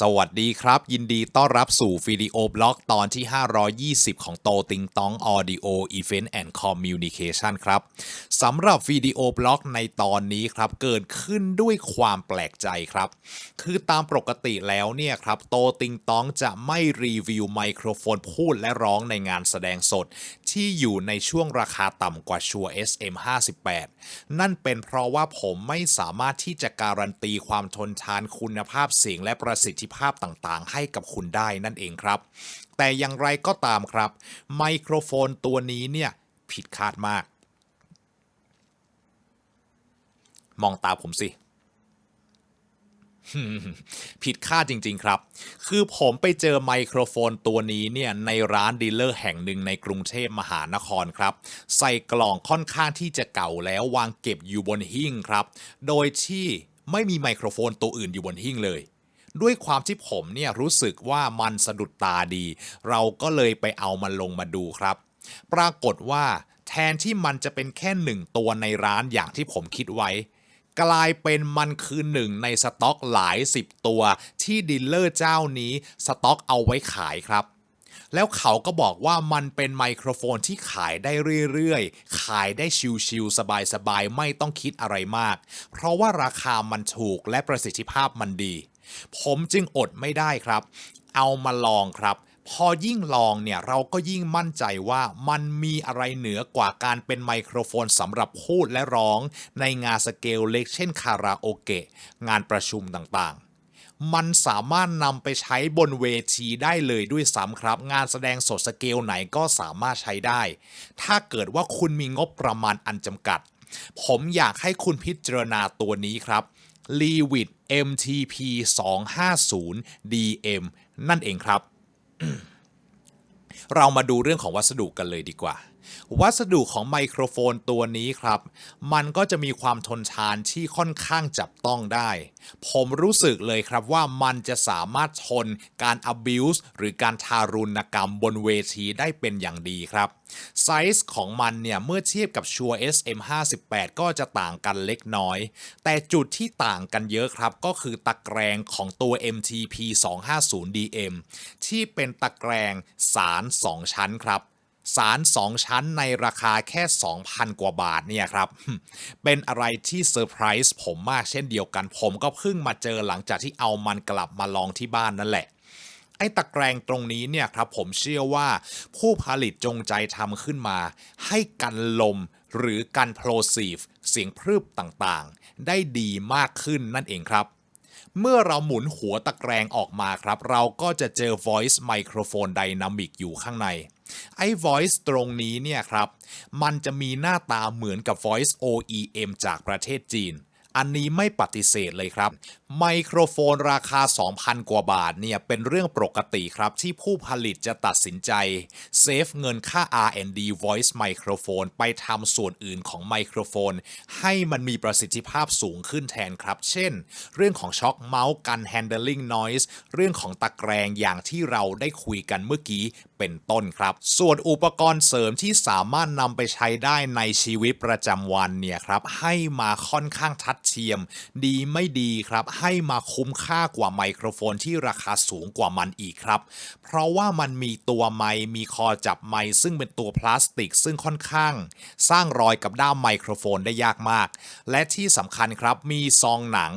สวัสดีครับ ยินดีต้อนรับสู่วิดีโอบล็อกตอนที่ 520 ของโตติงตอง Audio Event and Communication ครับสำหรับวิดีโอบล็อกในตอนนี้ครับ เกิดขึ้นด้วยความแปลกใจครับ คือตามปกติแล้วเนี่ยครับ โตติงตองจะไม่รีวิวไมโครโฟนพูดและร้องในงานแสดงสด ที่อยู่ในช่วงราคาต่ำกว่าชัว SM58 นั่นเป็นเพราะว่าผมไม่สามารถที่จะการันตีความทนทานคุณภาพเสียงและประสิทธิภาพต่างๆ ให้กับคุณได้นั่นเองครับ แต่อย่างไรก็ตามครับ ไมโครโฟนตัวนี้เนี่ยผิดคาดมาก มองตาผมสิผิดคาดจริง ๆ ครับ คือผมไปเจอไมโครโฟนตัวนี้เนี่ยในร้านดีลเลอร์แห่งหนึ่งในกรุงเทพมหานครครับ ใส่กล่องค่อนข้างที่จะเก่าแล้ววางเก็บอยู่บนหิ้งครับ โดยที่ไม่มีไมโครโฟนตัวอื่นอยู่บนหิ้งเลย ด้วยความที่ผมเนี่ยรู้สึกว่ามันสะดุดตาดี เราก็เลยไปเอามันลงมาดูครับ ปรากฏว่าแทนที่มันจะเป็นแค่หนึ่งตัวในร้านอย่างที่ผมคิดไว้ กลายเป็นมันคือหนึ่งในสต็อกหลายสิบตัว ที่ดีลเลอร์เจ้านี้สต็อกเอาไว้ขายครับแล้วเขาก็บอกว่ามันเป็นไมโครโฟนที่ขายได้เรื่อยๆ ขายได้ชิวๆสบายๆ ไม่ต้องคิดอะไรมาก เพราะว่าราคามันถูกและประสิทธิภาพมันดี ผมจึงอดไม่ได้ครับ เอามาลองครับ พอยิ่งลองเนี่ยเราก็ยิ่งมั่นใจว่ามันมีอะไรเหนือกว่าการเป็นไมโครโฟนสำหรับพูดและร้อง ในงานสเกลเล็กเช่นคาราโอเกะงานประชุมต่างๆมันสามารถนำไปใช้บนเวทีได้เลยด้วยซ้ำครับ งานแสดงสดสเกลไหนก็สามารถใช้ได้ ถ้าเกิดว่าคุณมีงบประมาณอันจำกัด ผมอยากให้คุณพิจารณาตัวนี้ครับ l e w i t MTP 250 DM นั่นเองครับ เรามาดูเรื่องของวัสดุกันเลยดีกว่า วัสดุของไมโครโฟนตัวนี้ครับ มันก็จะมีความทนทานที่ค่อนข้างจับต้องได้ ผมรู้สึกเลยครับว่ามันจะสามารถทนการ abuse หรือการทารุณกรรมบนเวทีได้เป็นอย่างดีครับไซส์ของมันเนี่ยเมื่อเทียบกับชัว SM58 ก็จะต่างกันเล็กน้อย แต่จุดที่ต่างกันเยอะครับ ก็คือตะแกรงของตัว MTP 250DM ที่เป็นตะแกรงสาร 2 ชั้นครับ สาร 2 ชั้นในราคาแค่ 2,000 กว่าบาทเนี่ยครับ เป็นอะไรที่เซอร์ไพรส์ผมมากเช่นเดียวกัน ผมก็เพิ่งมาเจอหลังจากที่เอามันกลับมาลองที่บ้านนั่นแหละไอ้ตะแกรงตรงนี้เนี่ยครับผมเชื่อว่าผู้ผลิตจงใจทำขึ้นมา ให้กันลมหรือกันโพลซีฟเสียงพรึบต่างๆ ได้ดีมากขึ้นนั่นเองครับ เมื่อเราหมุนหัวตะแกรงออกมาครับ เราก็จะเจอ voice microphone dynamic อยู่ข้างใน ไอ้ voice ตรงนี้เนี่ยครับ มันจะมีหน้าตาเหมือนกับ voice OEM จากประเทศจีน อันนี้ไม่ปฏิเสธเลยครับ ไมโครโฟนราคา 2,000 กว่าบาทเนี่ยเป็นเรื่องปกติครับ ที่ผู้ผลิตจะตัดสินใจ เซฟเงินค่า R&D voice microphone ไปทำส่วนอื่นของไมโครโฟน ให้มันมีประสิทธิภาพสูงขึ้นแทนครับ เช่น เรื่องของช็อคเมาส์กัน handling noise เรื่องของตะแกรงอย่างที่เราได้คุยกันเมื่อกี้เป็นต้นครับ ส่วนอุปกรณ์เสริมที่สามารถนำไปใช้ได้ในชีวิตประจำวันเนี่ยครับให้มาค่อนข้างทัดเทียม ดีไม่ดีครับ ให้มาคุ้มค่ากว่าไมโครโฟนที่ราคาสูงกว่ามันอีกครับ เพราะว่ามันมีตัวไมมีคอจับไมซึ่งเป็นตัวพลาสติก ซึ่งค่อนข้าง สร้างรอยกับด้ามไมโครโฟนได้ยากมาก และที่สำคัญครับมีซองหนัง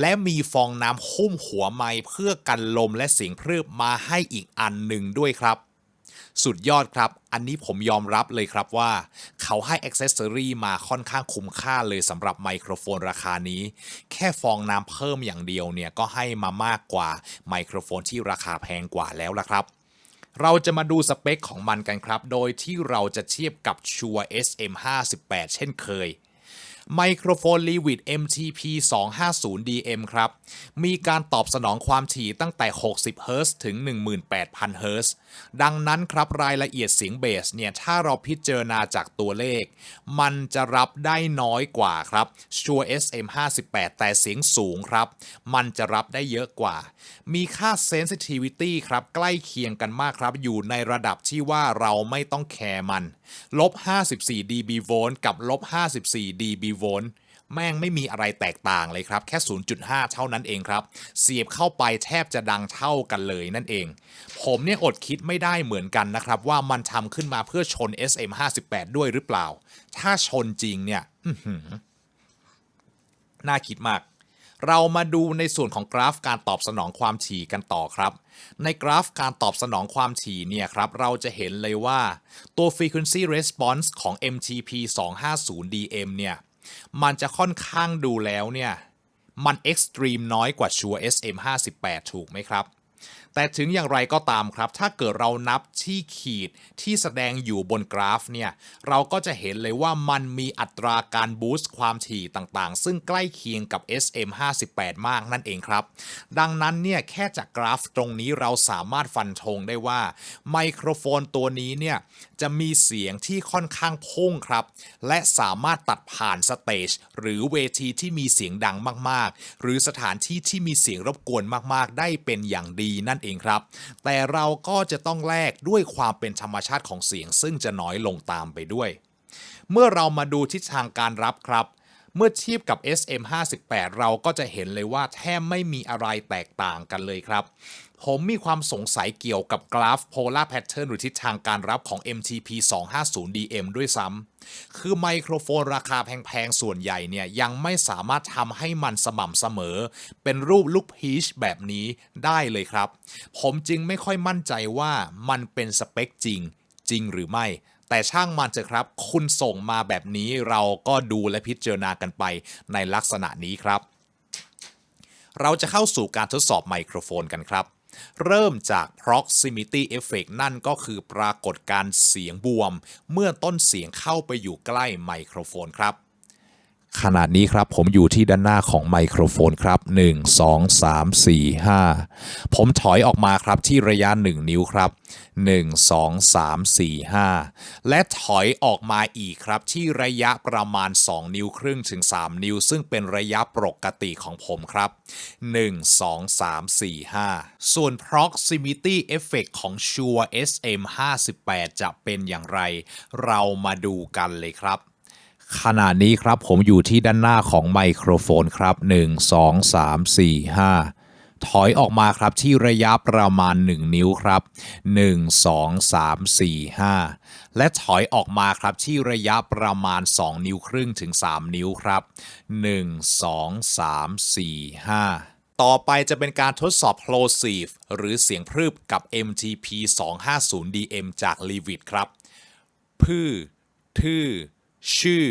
และมีฟองน้ำหุ้มหัวไม้เพื่อกันลมและเสียงพรึบมาให้อีกอันหนึ่งด้วยครับ สุดยอดครับ อันนี้ผมยอมรับเลยครับว่า เขาให้อ็อกเซสซอรีมาค่อนข้างคุ้มค่าเลยสำหรับไมโครโฟนราคานี้ แค่ฟองน้ำเพิ่มอย่างเดียวเนี่ย ก็ให้มามากกว่าไมโครโฟนที่ราคาแพงกว่าแล้วละครับเราจะมาดูสเปคของมันกันครับ โดยที่เราจะเทียบกับชัว SM58 เช่นเคย ไมโครโฟน l e w i t MTP 250 DM ครับ มีการตอบสนองความถี่ตั้งแต่ 60 Hz ถึง 18,000 Hz ดังนั้นครับรายละเอียดเสียงเบสเนี่ย ถ้าเราพิจารณาจากตัวเลข มันจะรับได้น้อยกว่าครับชัว SM58 แต่เสียงสูงครับ มันจะรับได้เยอะกว่า มีค่า sensitivity ครับ ใกล้เคียงกันมากครับ อยู่ในระดับที่ว่าเราไม่ต้องแคร์มันลบ54 dB โวลต์กับลบ54 dB โวลต์แม่งไม่มีอะไรแตกต่างเลยครับ แค่ 0.5 เท่านั้นเองครับ เสียบเข้าไปแทบจะดังเท่ากันเลยนั่นเอง ผมเนี่ยอดคิดไม่ได้เหมือนกันนะครับ ว่ามันทำขึ้นมาเพื่อชน SM58 ด้วยหรือเปล่า ถ้าชนจริงเนี่ยน่าคิดมาก เรามาดูในส่วนของกราฟการตอบสนองความถี่กันต่อครับ ในกราฟการตอบสนองความถี่เนี่ยครับ เราจะเห็นเลยว่าตัว frequency response ของ MTP 250 DM เนี่ยมันจะค่อนข้างดูแล้วเนี่ย มัน extreme น้อยกว่า Sure SM58 ถูกไหมครับ แต่ถึงอย่างไรก็ตามครับ ถ้าเกิดเรานับที่ขีดที่แสดงอยู่บนกราฟเนี่ย เราก็จะเห็นเลยว่ามันมีอัตราการบูสต์ความถี่ต่างๆ ซึ่งใกล้เคียงกับ SM58 มากนั่นเองครับ ดังนั้นเนี่ยแค่จากกราฟตรงนี้เราสามารถฟันธงได้ว่า ไมโครโฟนตัวนี้เนี่ยจะมีเสียงที่ค่อนข้างพุ่งครับ และสามารถตัดผ่านสเตจหรือเวทีที่มีเสียงดังมากๆ หรือสถานที่ที่มีเสียงรบกวนมากๆ ได้เป็นอย่างดีนั่นเองครับ แต่เราก็จะต้องแลกด้วยความเป็นธรรมชาติของเสียง ซึ่งจะน้อยลงตามไปด้วย เมื่อเรามาดูทิศทางการรับครับ เมื่อเทียบกับ SM58 เราก็จะเห็นเลยว่าแทบไม่มีอะไรแตกต่างกันเลยครับ ผมมีความสงสัยเกี่ยวกับกราฟ polar pattern หรือทิศทางการรับของ MTP 250 DM ด้วยซ้ำ คือไมโครโฟนราคาแพงๆ ส่วนใหญ่เนี่ยยังไม่สามารถทำให้มันสม่ำเสมอ เป็นรูปลูกพีชแบบนี้ได้เลยครับ ผมจึงไม่ค่อยมั่นใจว่ามันเป็นสเปคจริงจริงหรือไม่ แต่ช่างมันเถอะครับ คุณส่งมาแบบนี้เราก็ดูและพิจารณากันไปในลักษณะนี้ครับ เราจะเข้าสู่การทดสอบไมโครโฟนกันครับ เริ่มจาก proximity effect นั่นก็คือปรากฏการเสียงบวม เมื่อต้นเสียงเข้าไปอยู่ใกล้ไมโครโฟนครับ ขนาดนี้ครับผมอยู่ที่ด้านหน้าของไมโครโฟนครับ 1 2 3 4 5 ผมถอยออกมาครับที่ระยะ 1 นิ้วครับ 1 2 3 4 5 และถอยออกมาอีกครับที่ระยะประมาณ 2 นิ้วครึ่งถึง 3 นิ้ว ซึ่งเป็นระยะปกติของผมครับ 1 2 3 4 5 ส่วน proximity effect ของ Shure SM58 จะเป็นอย่างไร เรามาดูกันเลยครับ ขณะนี้ครับผมอยู่ที่ด้านหน้าของไมโครโฟนครับ 1 2 3 4 5 ถอยออกมาครับที่ระยะประมาณ 1 นิ้วครับ 1 2 3 4 5 และถอยออกมาครับที่ระยะประมาณ 2 นิ้วครึ่งถึง 3 นิ้วครับ 1 2 3 4 5ต่อไปจะเป็นการทดสอบ plosive หรือเสียงพรึบกับ MTP 250 DM จาก l e v i t ครับ พือทื่อ ชื่อ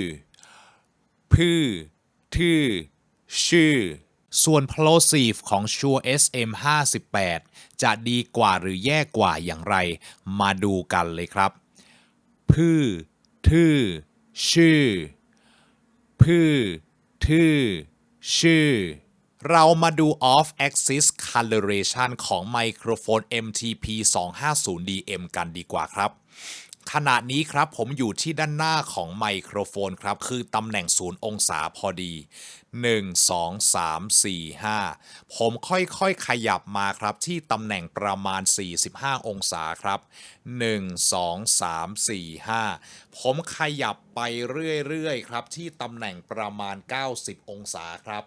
พือทื่อชื่อ ส่วน plosive ของ Shure SM58 จะดีกว่าหรือแย่กว่าอย่างไร มาดูกันเลยครับพือทื่อชื่อพือทื่อชื่อ เรามาดู off axis calibration ของไมโครโฟน MTP 250 DM กันดีกว่าครับ ขณะนี้ครับผมอยู่ที่ด้านหน้าของไมโครโฟนครับ คือตำแหน่งศูนย์องศาพอดี 1 2 3 4 5 ผมค่อยๆขยับมาครับที่ตำแหน่งประมาณ 45 องศาครับ 1 2 3 4 5 ผมขยับไปเรื่อยๆ ครับที่ตำแหน่งประมาณ 90 องศาครับ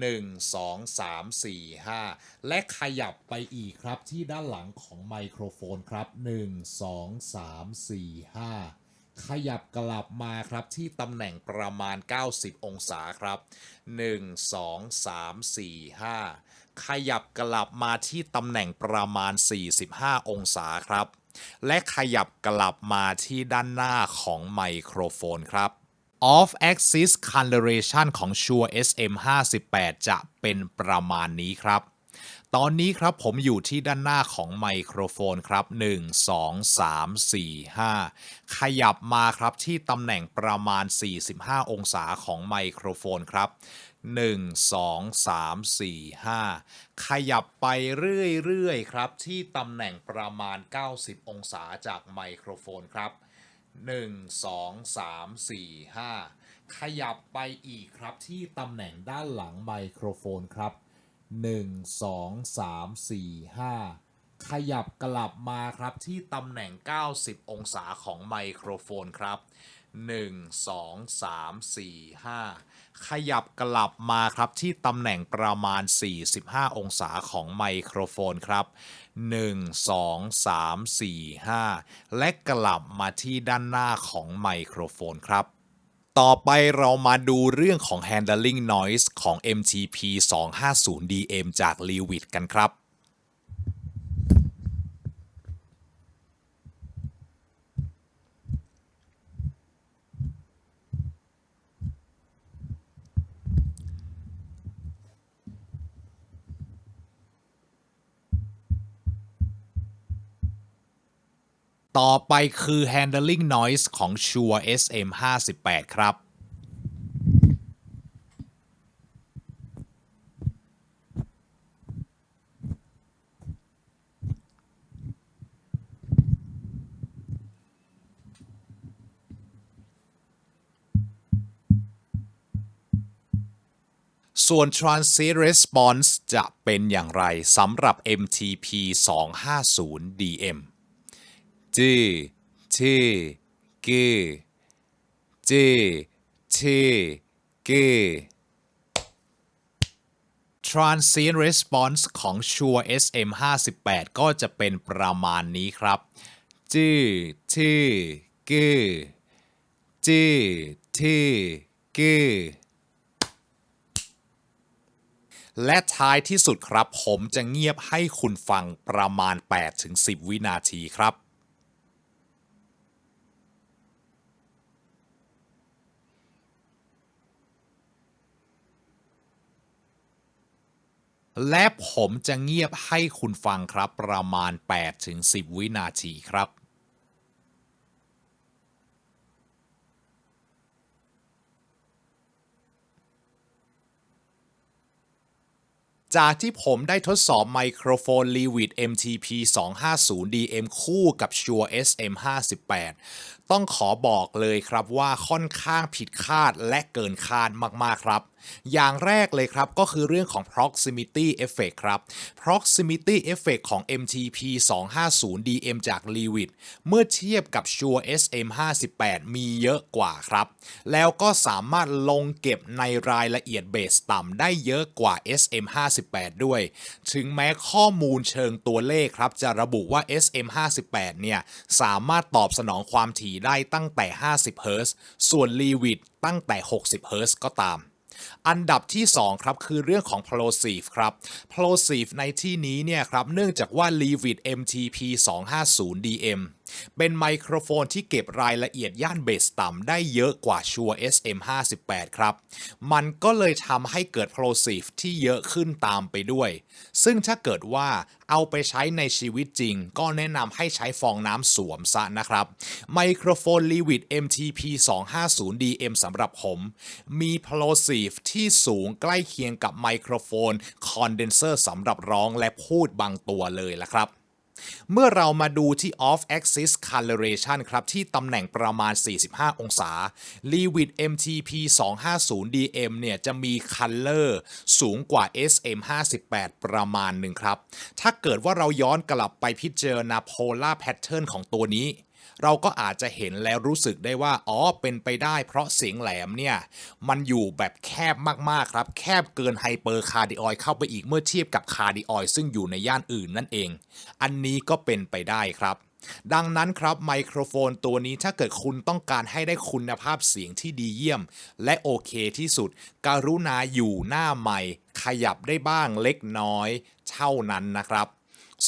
1 2 3 4 5 และขยับไปอีกครับที่ด้านหลังของไมโครโฟนครับ 1 2 3 4 5 ขยับกลับมาครับที่ตำแหน่งประมาณ 90 องศาครับ 1 2 3 4 5 ขยับกลับมาที่ตำแหน่งประมาณ 45 องศาครับ และขยับกลับมาที่ด้านหน้าของไมโครโฟนครับ off axis calibration ของ Shure SM58 จะเป็นประมาณนี้ครับ ตอนนี้ครับผมอยู่ที่ด้านหน้าของไมโครโฟนครับ 1 2 3 4 5 ขยับมาครับที่ตำแหน่งประมาณ 45 องศาของไมโครโฟนครับ1 2 3 4 5 ขยับไปเรื่อย ๆ ครับ ที่ตำแหน่งประมาณ 90 องศาจากไมโครโฟนครับ 1 2 3 4 5 ขยับไปอีกครับที่ตำแหน่งด้านหลังไมโครโฟนครับ 1 2 3 4 5 ขยับกลับมาครับที่ตำแหน่ง 90 องศาของไมโครโฟนครับ 1 2 3 4 5 ขยับกลับมาครับที่ตำแหน่งประมาณ 45 องศาของไมโครโฟนครับ 1 2 3 4 5 และกลับมาที่ด้านหน้าของไมโครโฟนครับต่อไปเรามาดูเรื่องของ handling noise ของ MTP 250 DM จาก l e w i t กันครับ ต่อไปคือ handling noise ของ Shure SM58 ครับส่วน Transit Response จะเป็นอย่างไรสำหรับ MTP 250 DM จื้อชื่อกือจื้อชื่อกือ Transient Response ของ Shure SM58 ก็จะเป็นประมาณนี้ครับจื้อชื่อกือจื้อชื่อกือและท้ายที่สุดครับ ผมจะเงียบให้คุณฟังประมาณ 8-10 วินาทีครับ และผมจะเงียบให้คุณฟังครับ ประมาณ 8-10 วินาทีครับจากที่ผมได้ทดสอบไมโครโฟน l e w i t MTP 250 DM คู่กับ Shure SM58 ต้องขอบอกเลยครับว่าค่อนข้างผิดคาดและเกินคาดมาก ๆ ครับ อย่างแรกเลยครับก็คือเรื่องของ proximity effect ครับ proximity effect ของ MTP 250 DM จาก l e w i t เมื่อเทียบกับ Shure SM58 มีเยอะกว่าครับ แล้วก็สามารถลงเก็บในรายละเอียดเบสต่ำได้เยอะกว่า SM58 ด้วย ถึงแม้ข้อมูลเชิงตัวเลขครับ จะระบุว่า SM58 เนี่ยสามารถตอบสนองความถี่ได้ตั้งแต่ 50 Hz ส่วน l e w i t ตั้งแต่ 60 Hz ก็ตาม อันดับที่ 2 ครับ คือเรื่องของ plosive ครับ plosive ในที่นี้เนี่ยครับ เนื่องจากว่า l e v i t MTP 250 DM เป็นไมโครโฟนที่เก็บรายละเอียดย่านเบสต่ำได้เยอะกว่า Shure SM58 ครับ มันก็เลยทำให้เกิด plosive ที่เยอะขึ้นตามไปด้วย ซึ่งถ้าเกิดว่าเอาไปใช้ในชีวิตจริง ก็แนะนำให้ใช้ฟองน้ำสวมซะนะครับไมโครโฟน l e w i t MTP 250 DM สำหรับผม มี plosive ที่สูงใกล้เคียงกับไมโครโฟนคอนเดนเซอร์สำหรับร้องและพูดบางตัวเลยละครับ เมื่อเรามาดูที่ off axis coloration ครับ ที่ตำแหน่งประมาณ 45 องศา l e w i t MTP 250 DM เนี่ยจะมี color สูงกว่า SM 58 ประมาณหนึ่งครับ ถ้าเกิดว่าเราย้อนกลับไปพิจารณา polar pattern ของตัวนี้เราก็อาจจะเห็นแล้วรู้สึกได้ว่า อ๋อ เป็นไปได้เพราะเสียงแหลมเนี่ย มันอยู่แบบแคบมากๆครับ แคบเกินไฮเปอร์คาร์ดิออยเข้าไปอีกเมื่อเทียบกับคาร์ดิออยซึ่งอยู่ในย่านอื่นนั่นเอง อันนี้ก็เป็นไปได้ครับดังนั้นครับไมโครโฟนตัวนี้ถ้าเกิดคุณต้องการให้ได้คุณภาพเสียงที่ดีเยี่ยม และโอเคที่สุดการุณาอยู่หน้าไมค์ขยับได้บ้างเล็กน้อย เท่านั้นนะครับ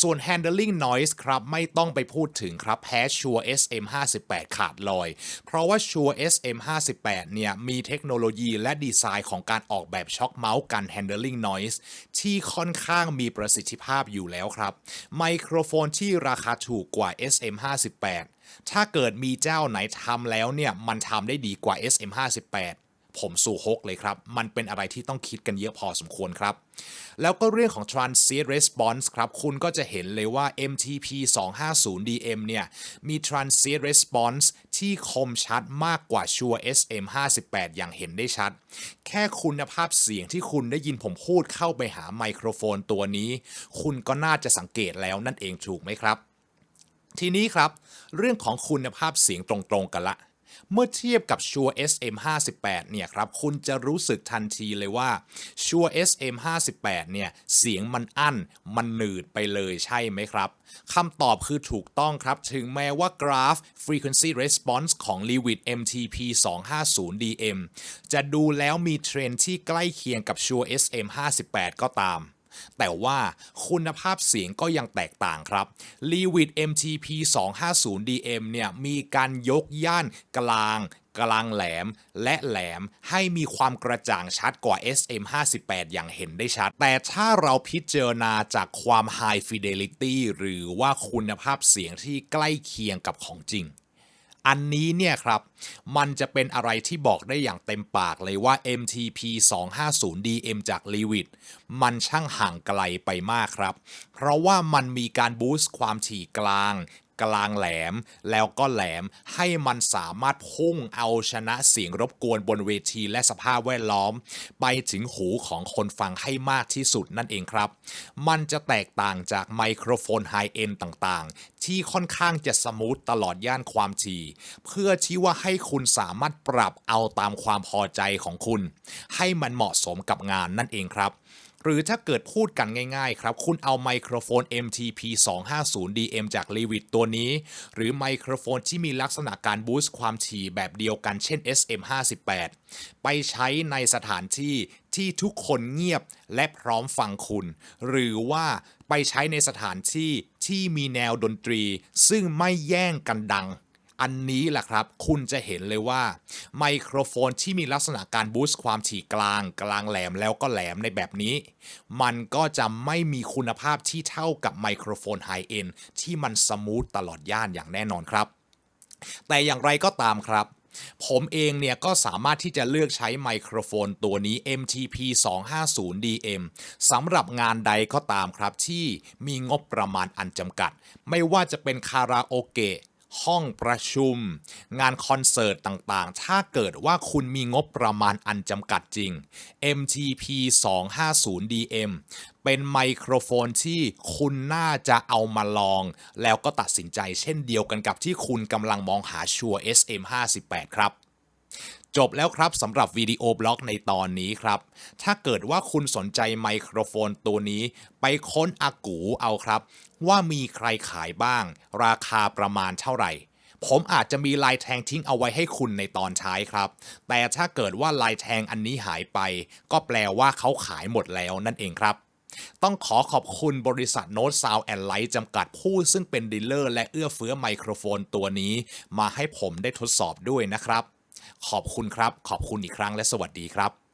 ส่วน handling noise ครับไม่ต้องไปพูดถึงครับแพ้ Shure SM58 ขาดลอย เพราะว่า Shure SM58 เนี่ยมีเทคโนโลยีและดีไซน์ของการออกแบบช็อคเมาส์กัน handling noise ที่ค่อนข้างมีประสิทธิภาพอยู่แล้วครับ ไมโครโฟนที่ราคาถูกกว่า SM58 ถ้าเกิดมีเจ้าไหนทำแล้วเนี่ยมันทำได้ดีกว่า SM58 ผมสู่ฮกเลยครับ มันเป็นอะไรที่ต้องคิดกันเยอะพอสมควรครับ แล้วก็เรื่องของ transient response ครับ คุณก็จะเห็นเลยว่า MTP 250 DM เนี่ย มี transient response ที่คมชัดมากกว่า Shure SM 58อย่างเห็นได้ชัด แค่คุณภาพเสียงที่คุณได้ยินผมพูดเข้าไปหาไมโครโฟนตัวนี้ คุณก็น่าจะสังเกตแล้วนั่นเองถูกไหมครับ ทีนี้ครับ เรื่องของคุณภาพเสียงตรงๆกันละ เมื่อเทียบกับ Shure SM58 เนี่ยครับคุณจะรู้สึกทันทีเลยว่า Shure SM58 เนี่ยเสียงมันอั้นมันหนืดไปเลยใช่ไหมครับคำตอบคือถูกต้องครับ ถึงแม้ว่ากราฟ Frequency Response ของ l e w i t MTP 250 DM จะดูแล้วมีเทรนที่ใกล้เคียงกับ Shure SM58 ก็ตาม แต่ว่าคุณภาพเสียงก็ยังแตกต่างครับ l e w i t MTP 250 DM เนี่ยมีการยกย่านกลางกลางแหลมและแหลมให้มีความกระจ่างชัดกว่า SM58 อย่างเห็นได้ชัด แต่ถ้าเราพิจารณาจากความ High Fidelity หรือว่าคุณภาพเสียงที่ใกล้เคียงกับของจริง อันนี้เนี่ยครับมันจะเป็นอะไรที่บอกได้อย่างเต็มปากเลยว่า MTP 250 DM จาก l e w i t มันช่างห่างไกลไปมากครับ เพราะว่ามันมีการบูสต์ความถี่กลาง กลางแหลม แล้วก็แหลมให้มันสามารถพุ่งเอาชนะเสียงรบกวนบนเวทีและสภาพแวดล้อม ไปถึงหูของคนฟังให้มากที่สุดนั่นเองครับ มันจะแตกต่างจากไมโครโฟนไฮเอ็นต่างๆ ที่ค่อนข้างจะสมูทตลอดย่านความถี่ เพื่อที่ว่าให้คุณสามารถปรับเอาตามความพอใจของคุณ ให้มันเหมาะสมกับงานนั่นเองครับ หรือถ้าเกิดพูดกันง่ายๆครับ คุณเอาไมโครโฟน MTP 250 DM จาก l e w i t ตัวนี้ หรือไมโครโฟนที่มีลักษณะการบูสต์ความถี่แบบเดียวกันเช่น SM58 ไปใช้ในสถานที่ที่ทุกคนเงียบและพร้อมฟังคุณ หรือว่าไปใช้ในสถานที่ที่มีแนวดนตรี ซึ่งไม่แย่งกันดัง อันนี้แหละครับ คุณจะเห็นเลยว่า ไมโครโฟนที่มีลักษณะการบูสต์ความถี่กลาง กลางแหลมแล้วก็แหลมในแบบนี้ มันก็จะไม่มีคุณภาพที่เท่ากับไมโครโฟนไฮเอ็นที่มันสมูทตลอดย่านอย่างแน่นอนครับ แต่อย่างไรก็ตามครับผมเองเนี่ยก็สามารถที่จะเลือกใช้ไมโครโฟนตัวนี้ MTP 250 DM สำหรับงานใดก็ตามครับที่มีงบประมาณอันจำกัด ไม่ว่าจะเป็นคาราโอเกะ ห้องประชุม งานคอนเสิร์ตต่างๆ ถ้าเกิดว่าคุณมีงบประมาณอันจำกัดจริง MTP 250 DM เป็นไมโครโฟนที่คุณน่าจะเอามาลอง แล้วก็ตัดสินใจเช่นเดียวกันกับที่คุณกำลังมองหาชัว SM58 ครับ จบแล้วครับสำหรับวิดีโอบล็อกในตอนนี้ครับ ถ้าเกิดว่าคุณสนใจไมโครโฟนตัวนี้ ไปค้นอากูเอาครับ ว่ามีใครขายบ้าง ราคาประมาณเท่าไหร่ ผมอาจจะมีลายแทงทิ้งเอาไว้ให้คุณในตอนท้ายครับ แต่ถ้าเกิดว่าลายแทงอันนี้หายไป ก็แปลว่าเขาขายหมดแล้วนั่นเองครับต้องขอขอบคุณบริษัทโน้ตซาวแอนไลท์จำกัดผู้ซึ่งเป็นดีลเลอร์และเอื้อเฟื้อไมโครโฟนตัวนี้ มาให้ผมได้ทดสอบด้วยนะครับ ขอบคุณครับ ขอบคุณอีกครั้งและสวัสดีครับ